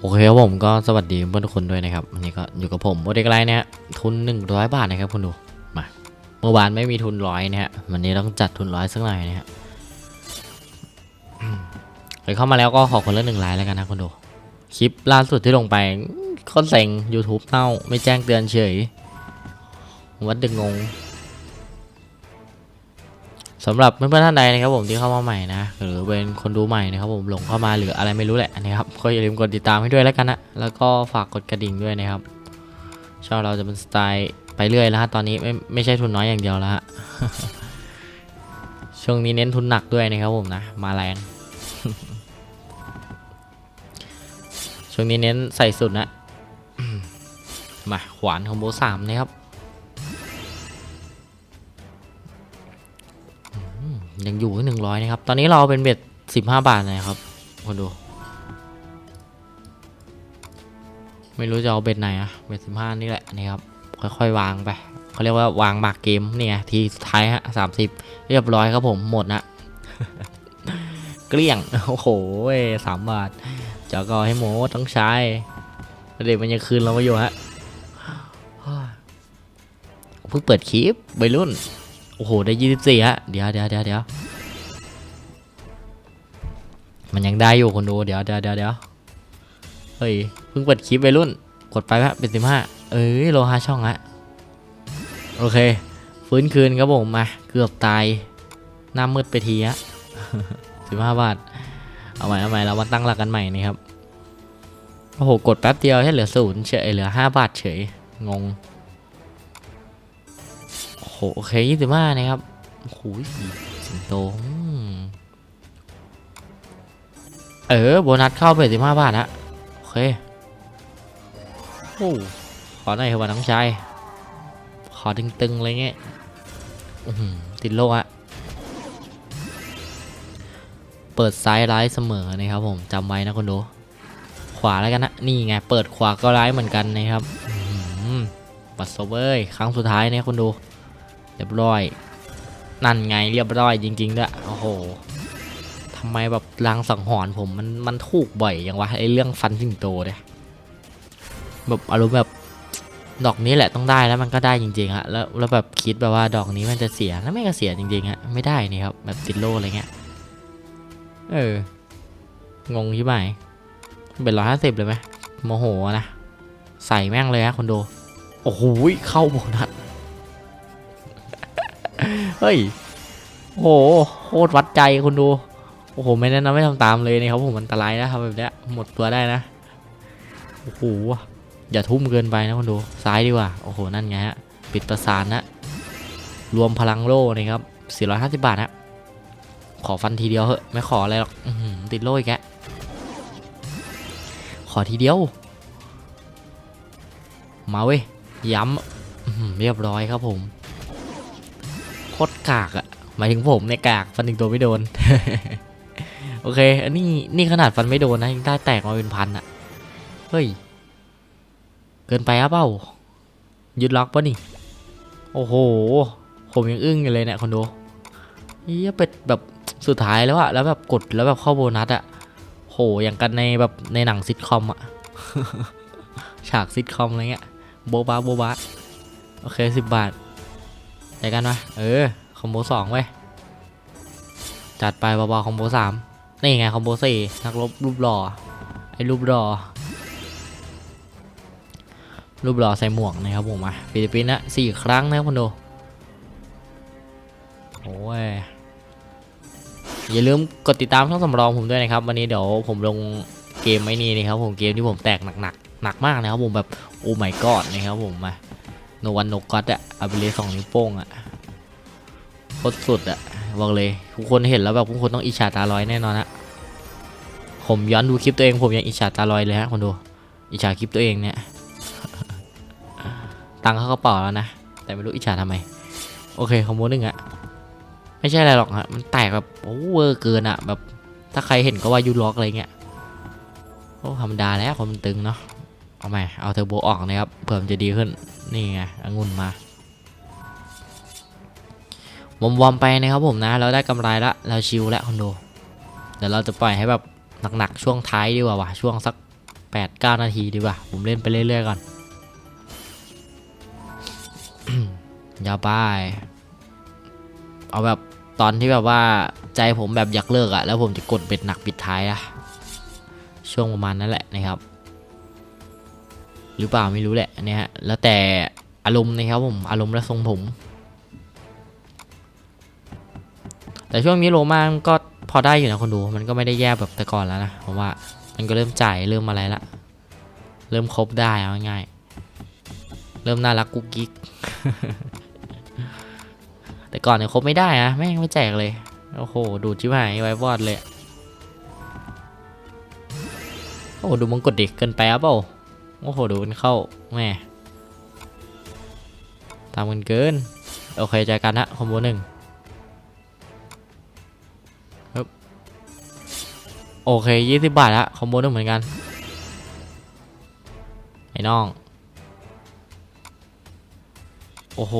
โอเคครับผมก็สวัสดีเพื่อนทุกคนด้วยนะครับวันนี้ก็อยู่กับผมโมเดลไลน์เนี่ยทุน 100 บาทนะครับคุณดูมาเมื่อวานไม่มีทุนร้อยนะฮะวันนี้ต้องจัดทุนร้อยสักหน่อยนะฮะใครเข้ามาแล้วก็ขอคนละหนึ่งไลน์แล้วกันนะคุณดูคลิปล่าสุดที่ลงไปโคนเซ็ง YouTube เน่าไม่แจ้งเตือนเฉยวัดดึงงง สำหรับเพื่อนๆท่านใดนะครับผมที่เข้ามาใหม่นะหรือเป็นคนดูใหม่นะครับผมหลงเข้ามาหรืออะไรไม่รู้แหละนะครับก็อย่าลืมกดติดตามให้ด้วยแล้วกันนะแล้วก็ฝากกดกระดิ่งด้วยนะครับช่องเราจะเป็นสไตล์ไปเรื่อยแล้วฮะตอนนี้ไม่ไม่ใช่ทุนน้อยอย่างเดียวแล้วฮะช่วงนี้เน้นทุนหนักด้วยนะครับผมนะมาแรงช่วงนี้เน้นใส่สุดนะมาขวานคอมโบสามนะครับ ยังอยู่ที่หนึ่งร้อยนะครับ ตอนนี้เราเป็นเบ็ดสิบห้าบาทนะครับคนดู ไม่รู้จะเอาเบ็ดไหนอะเบ็ดสิบห้านี่แหละนี่ครับ ค่อยๆวางไปเขาเรียกว่าวางหมากเกมเนี่ยทีสุดท้ายฮะสามสิบเรียบร้อยครับผมหมดนะเกลี้ยง โอ้โหสามบาทเจ้าก็ให้หมูต้องใช้เด็กมันยังคืนเรามาอยู่ฮะเพิ่งเปิดคลิปใบรุ่น โอ้โห ได้ยี่สิบสี่ฮะ เดี๋ยวเดี๋ยวเดี๋ยวเดี๋ยว มันยังได้อยู่คนดูเดี๋ยวเดี๋ยวเดี๋ยวเดี๋ยวเฮ้ยเพิ่งเปิดคลิปใบรุ่น กดไปฮะเป็นสิบห้าเอ้ยโลหะช่องฮะโอเค ฟื้นคืนครับผมมาเกือบตายหน้ามืดไปทีฮะสิบห้าบาท เอาใหม่เอาใหม่เรามาตั้งหลักกันใหม่นี่ครับโอ้โหกดแป๊บเดียวให้เหลือศูนย์เฉยเหลือห้าบาทเฉยงงโอ้โหโอเคยี่สิบห้านะครับโอ้โหสิงโต เออโบนัสเข้าไปสิบห้าบาทฮะโอเคโอ้ขอหน่อยเถอะว่าน้องชายขอตึงๆอะไรเงี้ยติดโลกอะเปิดซ้ายร้ายเสมอนะครับผมจำไว้นะคนดู ขวาแล้วกันนะนี่ไงเปิดขวาก็ร้ายเหมือนกันนะครับอื้อหือปัดโซเบยครั้งสุดท้ายนี่ยคนดู เรียบร้อย นั่นไงเรียบร้อยจริงๆด้วยโอ้โห ทำไมแบบลางสังหรณ์ผมมันมันถูกบ่อยอย่างวะไอเรื่องฟันสิงโตเนี่ยแบบอารมณ์แบบดอกนี้แหละต้องได้แล้วมันก็ได้จริงๆฮะแล้วแล้วแบบคิดแบบว่าดอกนี้มันจะเสียแล้วไม่ก็เสียจริงๆฮะไม่ได้นี่ครับแบบติดโลอะไรเงี้ยเอองงใช่ไหมเป็นร้อยห้าสิบเลยไหมโมโหนะใส่แม่งเลยฮะคนดูโอ้โหเข้าโบนัสเฮ้ยโอ้โหโคตรวัดใจคนดู อ้โหไม่แนะนำไม่ทำตามเลยนะครับผมอันตรายนะทำแบบนี้หมดตัวได้นะโอ้โหอย่าทุ่มเกินไปนะคนดูซ้ายดีกว่าโอ้โหนั่นไงฮะปิดประสานนะรวมพลังโล่นะครับ450 บาทฮะขอฟันทีเดียวเหอะไม่ขออะไรหรอกติดโล่อีกแกขอทีเดียว มาเว้ยย้ำเรียบร้อยครับผมโคตรกากอะหมายถึงผมเนี่ยกากฟันถึงตัวไม่โดน อเค อันนี้นี่ขนาดฟันไม่โดนนะยังได้แตกมาเป็นพันอะเฮ้ย เกินไปอะเปล่ายึดล็อกปะนี่ โอ้โห ผมยังอึ้งอยู่เลยเนี่ยคนดูเฮียเป็ดแบบสุดท้ายแล้วอะแล้วแบบกดแล้วแบบเข้าโบนัสอะโหอย่างกันในแบบในหนังซิทคอมอะฉากซิทคอมอะไรเงี้ยโบบาโบบาโอเคสิบบาทใจกันวะเออคอมโบสองเว้ยจัดไปเบาๆคอมโบสาม นี่ไงคอมโบสี่นักรบรูปหล่อไอ้รูปหล่อรูปหล่อใส่หมวกนะครับผมมาฟิลิปปินส์นะสี่ครั้งนะครับคุณดูโอ้ยอย่าลืมกดติดตามช่องสำรองผมด้วยนะครับ วันนี้เดี๋ยวผมลงเกมไม่นี่นะครับผมเกมที่ผมแตกหนักๆหนักมากนะครับผมแบบโอ้ไม่กอดนะครับผมมาโนวันโนกัตอะอาไปเลสองนิ้วโป้งอะ โคตรสุดอะบอกเลยทุกคนเห็นแล้วแบบทุกคนต้องอิจฉาตาลอยแน่นอนฮะผมย้อนดูคลิปตัวเองผมยังอิจฉาตาลอยเลยฮะคนดูอิจฉาคลิปตัวเองเนี่ยตังค์เข้ากระเป๋าแล้วนะแต่ไม่รู้อิจฉาทำไม โอเคคอมโบหนึ่งอะไม่ใช่อะไรหรอกฮะมันแตกแบบโอ้เวอร์เกินอะแบบถ้าใครเห็นก็ว่ายูล็อกอะไรเงี้ยโอ้ธรรมดาแล้วคนมันตึงเนาะเอาใหม่เอาเทอร์โบออกนะครับเผื่อมันจะดีขึ้นนี่ไงองุ่นมา วอมวอมไปนะครับผมนะ เราได้กำไรละเราชิลแล้วคนโดเดี๋ยวเราจะปล่อยให้แบบหนักๆช่วงท้ายดีกว่าว่ะช่วงสักแปดเก้านาทีดีกว่า ผมเล่นไปเรื่อยๆก่อนยาวไปเอาแบบตอนที่แบบว่าใจผมแบบอยากเลิกอะแล้วผมจะกดเบ็ดหนักปิดท้ายอะช่วงประมาณนั้นแหละนะครับ หรือเปล่าไม่รู้แหละนเนี้ยฮะแล้วแต่อารมณ์นะครับผมอารมณ์และทรงผม แต่ช่วงนี้โรมามันก็พอได้อยู่นะคนดูมันก็ไม่ได้แย่แบบแต่ก่อนแล้วนะผมว่ามันก็เริ่มจ่ายเริ่มอะไรละ เริ่มครบได้เอาง่ายเริ่มน่ารักกุ๊กกิ๊กแต่ก่อนเนี่ยครบไม่ได้นะแม่งไม่แจกเลยโอ้โหดูดชิบหายไว้บอดเลยโอ้โหดูมังกดเด็กเกินไปอะเปล่าโอ้โหดูมันเข้าแม่ตามกันเกิน โอเคใจกันฮะคอมโบหนึ่ง โอเคยี่สิบบาทละคอมโบหนึ่งเหมือนกัน ไอ้น้อง โอ้โห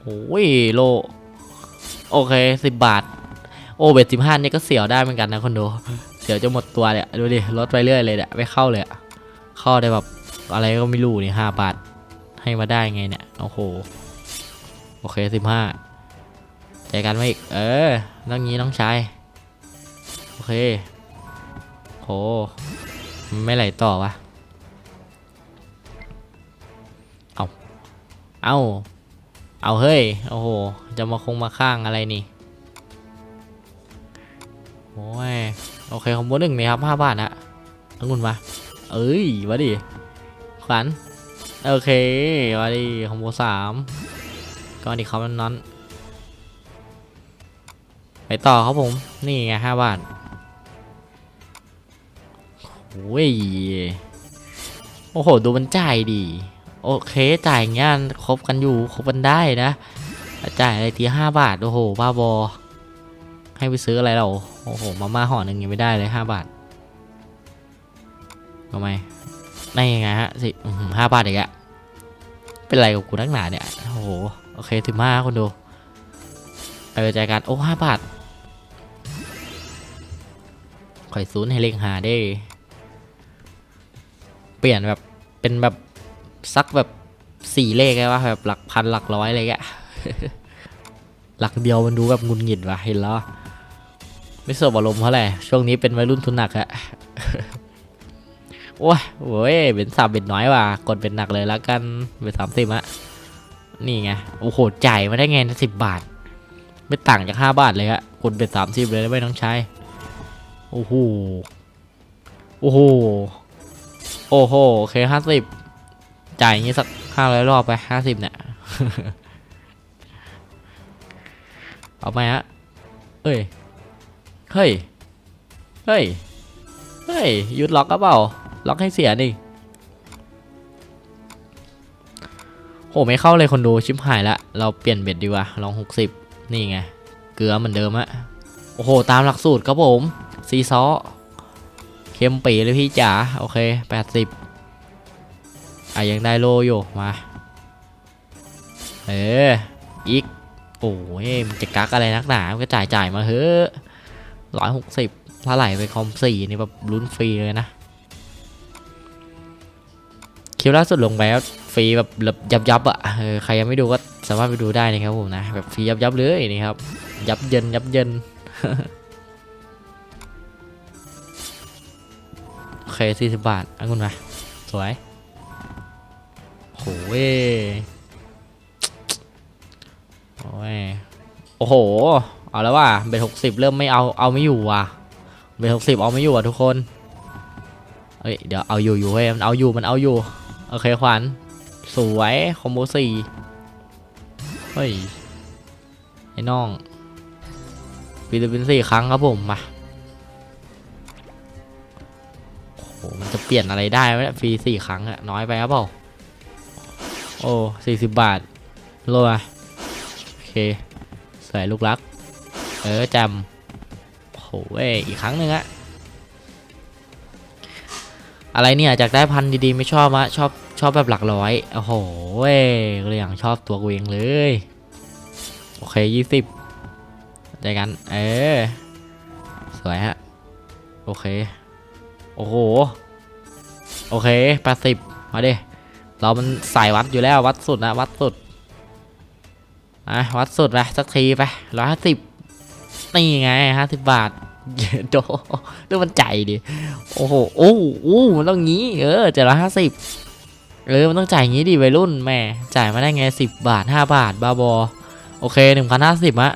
โอ้ยโล โอเคสิบบาท โอเบ็ดสิบห้านี่ก็เสียวได้เหมือนกันนะคนดูเสียวจะหมดตัวเนี่ยดูดิลดไปเรื่อยเลยเนี่ยไม่เข้าเลยอะเข้าได้แบบอะไรก็ไม่รู้นี่ห้าบาทให้มาได้ไงเนี่ยโอ้โหโอเคสิบห้าใจกันไว้อีกเออต้องงี้น้องชาย เค โห ไม่ไหลต่อวะ เอา เอา เอาเฮ้ย โอ้โห จะมาคงมาข้างอะไรนี่ โอ้ย โอเคคอมโบหนึ่งนี่ครับห้าบาทนะอังุ่นมา เอ้ย มาดิ ขวัญ โอเค มาดิคอมโบสามก็ดีเขานั้นนั้นไปต่อครับผม นี่ไงห้าบาท โอ้ยโอ้โห ดูมันจ่ายดี โอเคจ่ายงเงี้ยครบกันอยู่ครบกันได้นะ จ่ายอะไรทีห้าบาท โอ้โหบ้าบอ ให้ไปซื้ออะไรเราโอ้โห มาม่าห่อหนึ่งยังไม่ได้เลยห้าบาททำไมได้ยังไงฮะสิห้าบาทอีกอะเป็นไรกับกูนักหนาเนี่ย โอ้โห โอเคถึงมาคนดูไปใจกันโอ้ห้าบาทข่อยศูนย์ให้เล็งหาได้ เปลี่ยนแบบเป็นแบบสักแบบสี่เลขไงวะแบบหลักพันหลักร้อยอะไรแกหลักเดียวมันดูแบบงุนหงิดว่ะเห็นแล้วไม่สบอารมณ์เท่าไหร่ช่วงนี้เป็นวัยรุ่นทุนหนักอะโอ้ยโว้ยเป็นสามเป็นน้อยว่ะกดเป็นหนักเลยแล้วกันเป็นสามสิบอะนี่ไงโอ้โหจ่ายมาได้ไงสิบบาท ไม่ต่างจากห้าบาทเลยอะกดเป็นสามสิบเลยไม่ต้องใช้โอ้โหโอ้โห โอ้โหโอเคห้าสิบจ่ายอย่างงี้สักห้าร้อยรอบไปห้าสิบเนี่ยเอาไหมฮะเอ้ย เฮ้ย เฮ้ย เฮ้ยหยุดล็อกก็เปล่า ล็อกให้เสียดิโหไม่เข้าเลยคนดูชิบหายละ เราเปลี่ยนเบ็ดดีกว่า ลองหกสิบนี่ไง เกลือเหมือนเดิมอะโอ้โห ตามหลักสูตรครับผม ซีซอ เค็มปีเลยพี่จ๋าโอเคแปดสิบอะยังได้โลอยู่มา เอออีกโอ้ยมันจะกักอะไรนักหนา มันก็จ่ายจ่ายมาเฮ้อร้อยหกสิบถ้าไหลไปคอมสี่นี่แบบลุ้นฟรีเลยนะคลิปล่าสุดลงไปแล้วฟรีแบบยับยับอะเออใครยังไม่ดูก็สามารถไปดูได้นะครับผมนะ แบบฟรียับยับเลยนี่ครับ ยับเยินยับเยิน เคสี่สิบบาทอังุนมาสวยโหเว้ยโอ้ยโอ้โห เอาแล้วว่ะเบทหกสิบเริ่มไม่เอาเอาไม่อยู่ว่ะเบทหกสิบเอาไม่อยู่อะทุกคนเฮ้ยเดี๋ยวเอาอยู่อยู่เฮ้ยมันเอาอยู่มันเอาอยู่โอเคขวัญสวยคอมโบสี่เฮ้ยไอ้น้องฟิลิปปินสี่ครั้งครับผมมา ลี่ยนอะไรได้ไหมเนี่ยฟรีสี่ครั้งอะน้อยไปครับเปล่าโอ้สี่สิบบาทโลอะโอเคสวยลูกรัก เออจำโอ้โหเว้ยอีกครั้งหนึ่งอะอะไรเนี่ยจากได้พันดีๆไม่ชอบมะชอบชอบแบบหลักร้อยโอ้โหเว้เลยอย่างชอบตัวกูเองเลย โอเคยี่สิบใจกัน เออ สวยฮะ โอเค โอ้โห โอเคแปดสิบมาดิเรามันสายวัดอยู่แล้ววัดสุดนะวัดสุดอะวัดสุดไปสักทีไปร้อยห้าสิบนี่ไงห้าสิบบาทโดดูมันใจดิโอ้โหโอ้โอ้มันต้องงี้ เออเจ็ดร้อยห้าสิบเออมันต้องจ่ายงี้ดิวัยรุ่นแม่จ่ายมาได้ไงสิบบาทห้าบาทบ้าบอโอเคหนึ่งพันห้าสิบอะ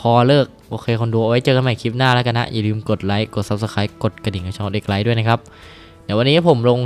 พอเลิกโอเคคนดูเอาไว้เจอกันใหม่คลิปหน้าแล้วกันนะ อย่าลืมกดไลค์กด subscribe กดกระดิ่งให้ช่องเด็กไลค์ด้วยนะครับ ดี๋ยววันนี้ผมลง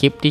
คลิปที่ชอบ